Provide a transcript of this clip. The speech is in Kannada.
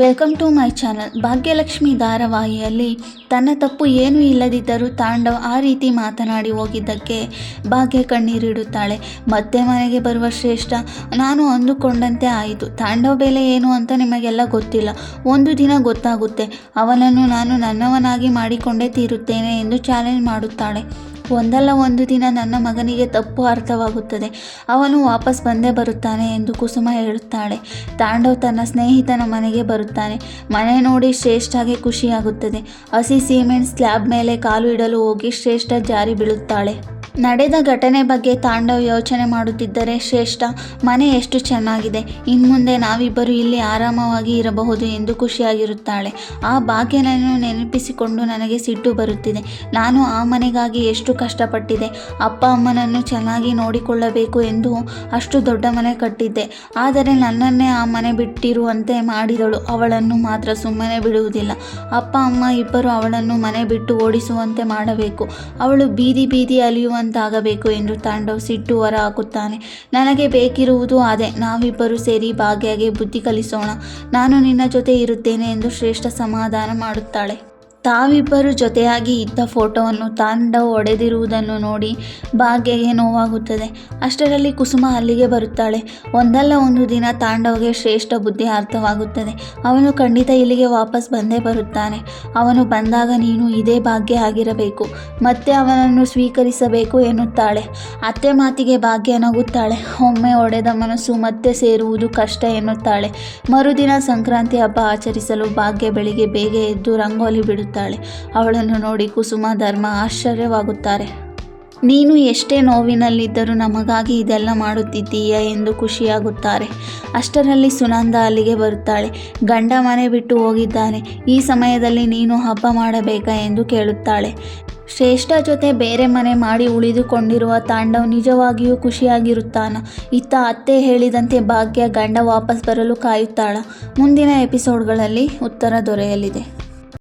Welcome to my channel Bhagyalakshmi ಧಾರಾವಾಹಿಯಲ್ಲಿ ತನ್ನ ತಪ್ಪು ಏನೂ ಇಲ್ಲದಿದ್ದರೂ ತಾಂಡವ್ ಆ ರೀತಿ ಮಾತನಾಡಿ ಹೋಗಿದ್ದಕ್ಕೆ ಭಾಗ್ಯ ಕಣ್ಣೀರಿಡುತ್ತಾಳೆ ಮತ್ತೆ ಮನೆಗೆ ಬರುವ ಶ್ರೇಷ್ಠ, ನಾನು ಅಂದುಕೊಂಡಂತೆ ಆಯಿತು. ತಾಂಡವ್ ಬೆಲೆ ಏನು ಅಂತ ನಿಮಗೆಲ್ಲ ಗೊತ್ತಿಲ್ಲ. ಒಂದು ದಿನ ಗೊತ್ತಾಗುತ್ತೆ. ಅವನನ್ನು ನಾನು ನನ್ನವನಾಗಿ ಮಾಡಿಕೊಂಡೇ ತೀರುತ್ತೇನೆ ಎಂದು ಚಾಲೆಂಜ್ ಮಾಡುತ್ತಾಳೆ. ಒಂದಲ್ಲ ಒಂದು ದಿನ ನನ್ನ ಮಗನಿಗೆ ತಪ್ಪು ಅರ್ಥವಾಗುತ್ತದೆ. ಅವನು ವಾಪಸ್ ಬಂದೇ ಬರುತ್ತಾನೆ ಎಂದು ಕುಸುಮ ಹೇಳುತ್ತಾಳೆ. ತಾಂಡವ್ ತನ್ನ ಸ್ನೇಹಿತನ ಮನೆಗೆ ಬರುತ್ತಾನೆ. ಮನೆ ನೋಡಿ ಶ್ರೇಷ್ಠಗೆ ಖುಷಿಯಾಗುತ್ತದೆ. ಹಸಿ ಸಿಮೆಂಟ್ ಸ್ಲ್ಯಾಬ್ ಮೇಲೆ ಕಾಲು ಇಡಲು ಹೋಗಿ ಶ್ರೇಷ್ಠ ಜಾರಿ ಬೀಳುತ್ತಾಳೆ. ನಡೆದ ಘಟನೆ ಬಗ್ಗೆ ತಾಂಡವ್ ಯೋಚನೆ ಮಾಡುತ್ತಿದ್ದರೆ ಶ್ರೇಷ್ಠ. ಮನೆ ಎಷ್ಟು ಚೆನ್ನಾಗಿದೆ. ಇನ್ಮುಂದೆ ನಾವಿಬ್ಬರು ಇಲ್ಲಿ ಆರಾಮವಾಗಿ ಇರಬಹುದು ಎಂದು ಖುಷಿಯಾಗಿರುತ್ತಾಳೆ. ಆ ಭಾಗ್ಯನನ್ನು ನೆನಪಿಸಿಕೊಂಡು ನನಗೆ ಸಿಟ್ಟು ಬರುತ್ತಿದೆ. ನಾನು ಆ ಮನೆಗಾಗಿ ಎಷ್ಟು ಕಷ್ಟಪಟ್ಟಿದೆ. ಅಪ್ಪ ಅಮ್ಮನನ್ನು ಚೆನ್ನಾಗಿ ನೋಡಿಕೊಳ್ಳಬೇಕು ಎಂದು ಅಷ್ಟು ದೊಡ್ಡ ಮನೆ ಕಟ್ಟಿದ್ದೆ. ಆದರೆ ನನ್ನನ್ನೇ ಆ ಮನೆ ಬಿಟ್ಟಿರುವಂತೆ ಮಾಡಿದಳು. ಅವಳನ್ನು ಮಾತ್ರ ಸುಮ್ಮನೆ ಬಿಡುವುದಿಲ್ಲ. ಅಪ್ಪ ಅಮ್ಮ ಇಬ್ಬರು ಅವಳನ್ನು ಮನೆ ಬಿಟ್ಟು ಓಡಿಸುವಂತೆ ಮಾಡಬೇಕು. ಅವಳು ಬೀದಿ ಬೀದಿ ಅಲಿಯುವಂತಾಗಬೇಕು ಎಂದು ತಾಂಡವ್ ಸಿಟ್ಟು ಹೊರ ಹಾಕುತ್ತಾನೆ. ನನಗೆ ಬೇಕಿರುವುದು ಅದೇ. ನಾವಿಬ್ಬರು ಸೇರಿ ಭಾಗ್ಯಗೆ ಬುದ್ಧಿ ಕಲಿಸೋಣ. ನಾನು ನಿನ್ನ ಜೊತೆ ಇರುತ್ತೇನೆ ಎಂದು ಶ್ರೇಷ್ಠ ಸಮಾಧಾನ ಮಾಡುತ್ತಾಳೆ. ತಾವಿಬ್ಬರು ಜೊತೆಯಾಗಿ ಇದ್ದ ಫೋಟೋವನ್ನು ತಾಂಡವ್ ಒಡೆದಿರುವುದನ್ನು ನೋಡಿ ಭಾಗ್ಯಗೆ ನೋವಾಗುತ್ತದೆ. ಅಷ್ಟರಲ್ಲಿ ಕುಸುಮ ಅಲ್ಲಿಗೆ ಬರುತ್ತಾಳೆ. ಒಂದಲ್ಲ ಒಂದು ದಿನ ತಾಂಡವ್ಗೆ ಶ್ರೇಷ್ಠ ಬುದ್ಧಿ ಅರ್ಥವಾಗುತ್ತದೆ. ಅವನು ಖಂಡಿತ ಇಲ್ಲಿಗೆ ವಾಪಸ್ ಬಂದೇ ಬರುತ್ತಾನೆ. ಅವನು ಬಂದಾಗ ನೀನು ಇದೇ ಭಾಗ್ಯ ಆಗಿರಬೇಕು. ಮತ್ತೆ ಅವನನ್ನು ಸ್ವೀಕರಿಸಬೇಕು ಎನ್ನುತ್ತಾಳೆ. ಅತ್ತೆ ಮಾತಿಗೆ ಭಾಗ್ಯ ನಗುತ್ತಾಳೆ. ಒಮ್ಮೆ ಒಡೆದ ಮನಸ್ಸು ಮತ್ತೆ ಸೇರುವುದು ಕಷ್ಟ ಎನ್ನುತ್ತಾಳೆ. ಮರುದಿನ ಸಂಕ್ರಾಂತಿ ಹಬ್ಬ ಆಚರಿಸಲು ಭಾಗ್ಯ ಬೆಳಿಗ್ಗೆ ಬೇಗ ಎದ್ದು ರಂಗೋಲಿ ಬಿಡುತ್ತಾಳೆ ಅವಳನ್ನು ನೋಡಿ ಕುಸುಮ ಧರ್ಮ ಆಶ್ಚರ್ಯವಾಗುತ್ತಾರೆ. ನೀನು ಎಷ್ಟೇ ನೋವಿನಲ್ಲಿದ್ದರೂ ನಮಗಾಗಿ ಇದೆಲ್ಲ ಮಾಡುತ್ತಿದ್ದೀಯ ಎಂದು ಖುಷಿಯಾಗುತ್ತಾರೆ. ಅಷ್ಟರಲ್ಲಿ ಸುನಂದ ಅಲ್ಲಿಗೆ ಬರುತ್ತಾಳೆ. ಗಂಡ ಮನೆ ಬಿಟ್ಟು ಹೋಗಿದ್ದಾನೆ. ಈ ಸಮಯದಲ್ಲಿ ನೀನು ಹಬ್ಬ ಮಾಡಬೇಕಾ ಎಂದು ಕೇಳುತ್ತಾಳೆ. ಶ್ರೇಷ್ಠ ಜೊತೆ ಬೇರೆ ಮನೆ ಮಾಡಿ ಉಳಿದುಕೊಂಡಿರುವ ತಾಂಡವ್ ನಿಜವಾಗಿಯೂ ಖುಷಿಯಾಗಿರುತ್ತಾನ. ಇತ್ತ ಅತ್ತೆ ಹೇಳಿದಂತೆ ಭಾಗ್ಯ ಗಂಡ ವಾಪಸ್ ಬರಲು ಕಾಯುತ್ತಾಳ. ಮುಂದಿನ ಎಪಿಸೋಡ್ಗಳಲ್ಲಿ ಉತ್ತರ ದೊರೆಯಲಿದೆ.